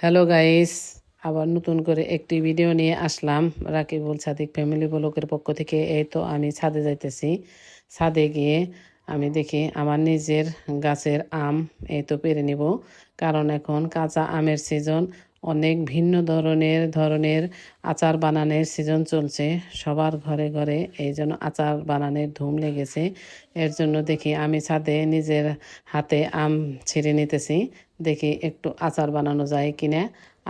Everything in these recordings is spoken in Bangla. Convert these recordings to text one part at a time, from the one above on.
হ্যালো গাইস আবার নতুন করে একটি ভিডিও নিয়ে আসলাম। রাকিবুল সাদিক ফ্যামিলি ব্লকের পক্ষ থেকে। এই তো আমি ছাদে যাইতেছি। ছাদে গিয়ে আমি দেখি আমার নিজের গাছের আম এই তো পেরে নিব। কারণ এখন কাঁচা আমের সিজন অনেক ভিন্ন ধরনের ধরনের আচার বানানোর সিজন চলছে। সবার ঘরে ঘরে এই জন্য আচার বানানোর ধুম লেগেছে। এর জন্য দেখি আমি ছাদে নিজের হাতে আম ছিঁড়ে নিতেছি। দেখি একটু আচার বানানো যায় কিনা।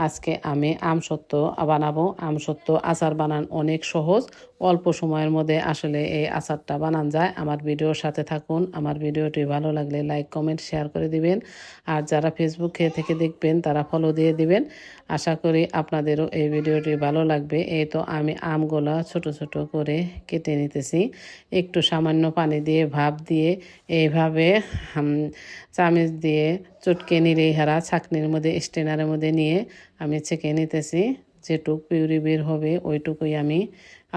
আজকে আমি আম সত্ত্ব বানাবো। আম সত্ত্ব আচার বানান অনেক সহজ। অল্প সময়ের মধ্যে আসলে এই আচারটা বানান যায়। আমার ভিডিওর সাথে থাকুন। আমার ভিডিওটি ভালো লাগলে লাইক কমেন্ট শেয়ার করে দিবেন। আর যারা ফেসবুকে থেকে দেখবেন, তারা ফলো দিয়ে দিবেন। আশা করি আপনাদেরও এই ভিডিওটি ভালো লাগবে। এই তো আমি আমগুলা ছোট ছোট করে কেটে নিতেছি। একটু সামান্য পানি দিয়ে ভাপ দিয়ে এইভাবে চামচ দিয়ে চটকে নিলেই হারা, ছাকনির মধ্যে স্টেনারের মধ্যে নিয়ে আমি ছেঁকে নিতেছি। যেটুক পিউরি বের হবে ওইটুকুই আমি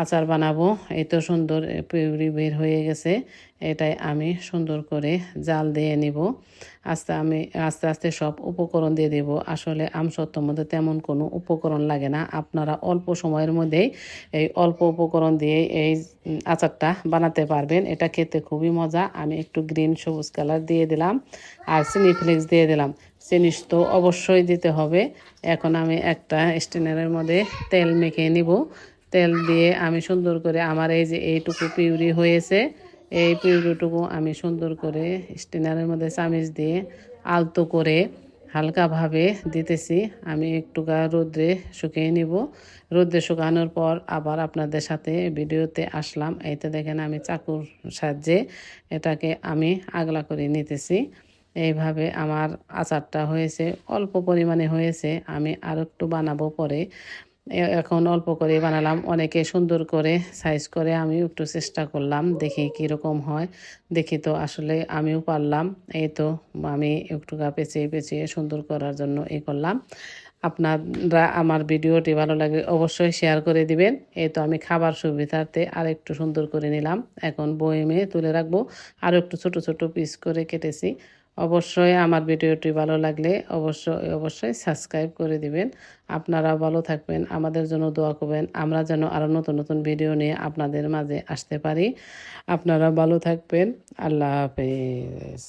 আচার বানাবো। এই তো সুন্দর পিউরি বের হয়ে গেছে। এটাই আমি সুন্দর করে জাল দিয়ে নিব। আস্তে আমি, আস্তে আস্তে সব উপকরণ দিয়ে দেব। আসলে আমসত্ত্বর মধ্যে তেমন কোনো উপকরণ লাগে না। আপনারা অল্প সময়ের মধ্যেই এই অল্প উপকরণ দিয়ে এই আচারটা বানাতে পারবেন। এটা খেতে খুবই মজা। আমি একটু গ্রিন সবুজ কালার দিয়ে দিলাম আর চিনি ফ্লেক্স দিয়ে দিলাম। চিনি তো অবশ্যই দিতে হবে। এখন আমি একটা স্টেনারের মধ্যে তেল মেখে নিব। তেল দিয়ে আমি সুন্দর করে আমার এই যে এইটুকু পিউরি হয়েছে, এই পিউরিটুকু আমি সুন্দর করে স্টিনারের মধ্যে চামিচ দিয়ে আলতো করে হালকাভাবে দিতেছি। আমি একটু গা রোদ্রে শুকিয়ে নিব। রোদ্রে শুকানোর পর আবার আপনাদের সাথে ভিডিওতে আসলাম। এইতে দেখেন আমি চাকুর সাহায্যে এটাকে আমি আগলা করে নিতেছি। এইভাবে আমার আচারটা হয়েছে, অল্প পরিমাণে হয়েছে। আমি আর একটু বানাবো পরে। এখন অল্প করে বানালাম। অনেকে সুন্দর করে সাইজ করে আমি একটু চেষ্টা করলাম দেখি কীরকম হয়। দেখি তো আসলে আমিও পারলাম। এই তো আমি একটু পেঁচিয়ে পেঁচিয়ে সুন্দর করার জন্য এ করলাম। আপনারা আমার ভিডিওটি ভালো লাগে অবশ্যই শেয়ার করে দিবেন। এই তো আমি খাবার সুবিধার্থে আর একটু সুন্দর করে নিলাম। এখন বয়েমে তুলে রাখব। আর একটু ছোট ছোট পিস করে কেটেছি। অবশ্যই আমার ভিডিওটি ভালো লাগলে অবশ্যই অবশ্যই সাবস্ক্রাইব করে দিবেন। আপনারা ভালো থাকবেন, আমাদের জন্য দোয়া করবেন। আমরা যেন আরও নতুন নতুন ভিডিও নিয়ে আপনাদের মাঝে আসতে পারি। আপনারা ভালো থাকবেন। আল্লাহ হাফেজ।